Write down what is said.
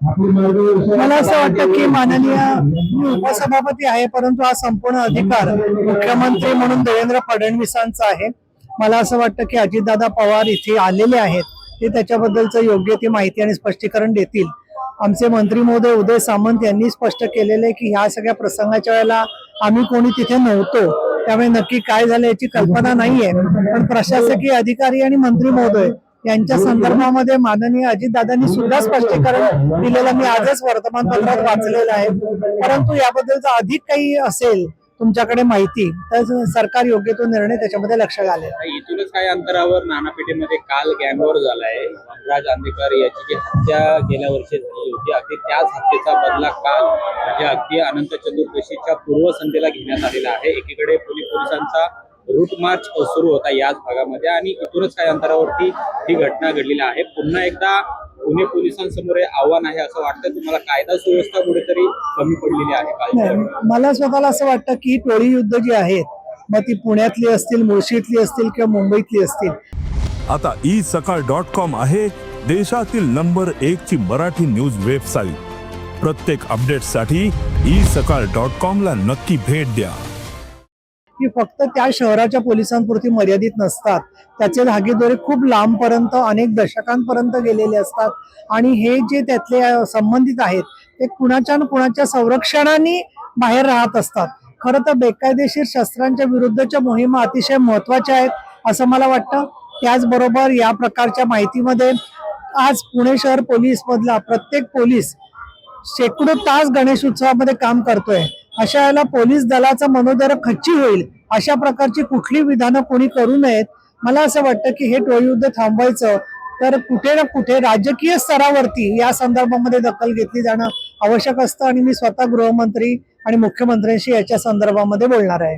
मला असं वाटतं की माननीय उपसभापती आहे परंतु हा संपूर्ण अधिकार मुख्यमंत्री म्हणून देवेंद्र फडणवीसांचा आहे. मला असं वाटतं की अजितदादा पवार इथे आलेले आहेत ते त्याच्याबद्दलचं योग्य ती माहिती आणि स्पष्टीकरण देतील. आमचे मंत्री महोदय उदय सामंत यांनी स्पष्ट केलेलं आहे की ह्या सगळ्या प्रसंगाच्या वेळेला आम्ही कोणी तिथे नव्हतो. त्यामुळे नक्की काय झालं याची कल्पना नाहीये. पण प्रशासकीय अधिकारी आणि मंत्री महोदय यांच्या संदर्भामध्ये माननीय अजितदादांनी सुद्धा स्पष्टीकरण दिलेलं मी आजच वर्तमानपत्रात वाचलेलं आहे. परंतु याबद्दलचं अधिक काही असेल तुमच्याकडे माहिती तर सरकार योग्य तो निर्णय त्याच्यामध्ये लक्ष घालेल इथूनच काही अंतरावर नानापेठेमध्ये काल गँगवॉर झालाय. राज आंबेकर याची जी हत्या गेल्या वर्षी झाली होती अगदी त्याच हत्येचा बदला काल म्हणजे अगदी अनंत चतुर्दशीच्या पूर्वसंध्येला घेण्यात आलेला आहे. एकीकडे पोलीस पोलिसांचा रूट मार्च सुरू होता याच भागामध्ये आणि इथूनच काही अंतरावरती ही घटना घडलेली आहे. पुन्हा एकदा पुणे पोलिसांसमोर हे आव्हान आहे असं वाटतं तुम्हाला कायदा सुव्यवस्था कुठेतरी कमी पडलेली आहे मला स्वतःला असं वाटतं की ही टोळी युद्ध जी आहेत मग ती पुण्यातली असतील मुळशीतली असतील किंवा मुंबईतली असतील. आता ई सकाळ डॉट कॉम आहे देशातील नंबर एक ची मराठी न्यूज वेबसाईट. प्रत्येक अपडेटसाठी ई सकाळ डॉट कॉम ला नक्की भेट द्या. की फक्त त्या शहराच्या पोलिसांपुरती मर्यादित नसतात. त्याचे धागेदोरे खूप लांबपर्यंत अनेक दशकांपर्यंत गेलेले असतात. आणि हे जे त्यातले संबंधित आहेत ते कुणाच्या ना कुणाच्या संरक्षणाने बाहेर राहत असतात. खरं तर बेकायदेशीर शस्त्रांच्या विरुद्धच्या मोहिमा अतिशय महत्त्वाच्या आहेत असं मला वाटतं. त्याचबरोबर या प्रकारच्या माहितीमध्ये आज पुणे शहर पोलीस मधला प्रत्येक पोलीस शेकडो तास गणेश उत्सवामध्ये काम करतोय. अशा वेळेला पोलीस दलाचा मनोदर खच्ची होईल अशा प्रकारची कुठली विधानं कोणी करू नयेत? मला असं वाटतं की हे टोळीयुद्ध थांबवायचं तर कुठे ना कुठे राजकीय स्तरावरती या संदर्भामध्ये दखल घेतली जाणं आवश्यक असतं. आणि मी स्वतः गृहमंत्री आणि मुख्यमंत्र्यांशी याच्या संदर्भामध्ये बोलणार आहे.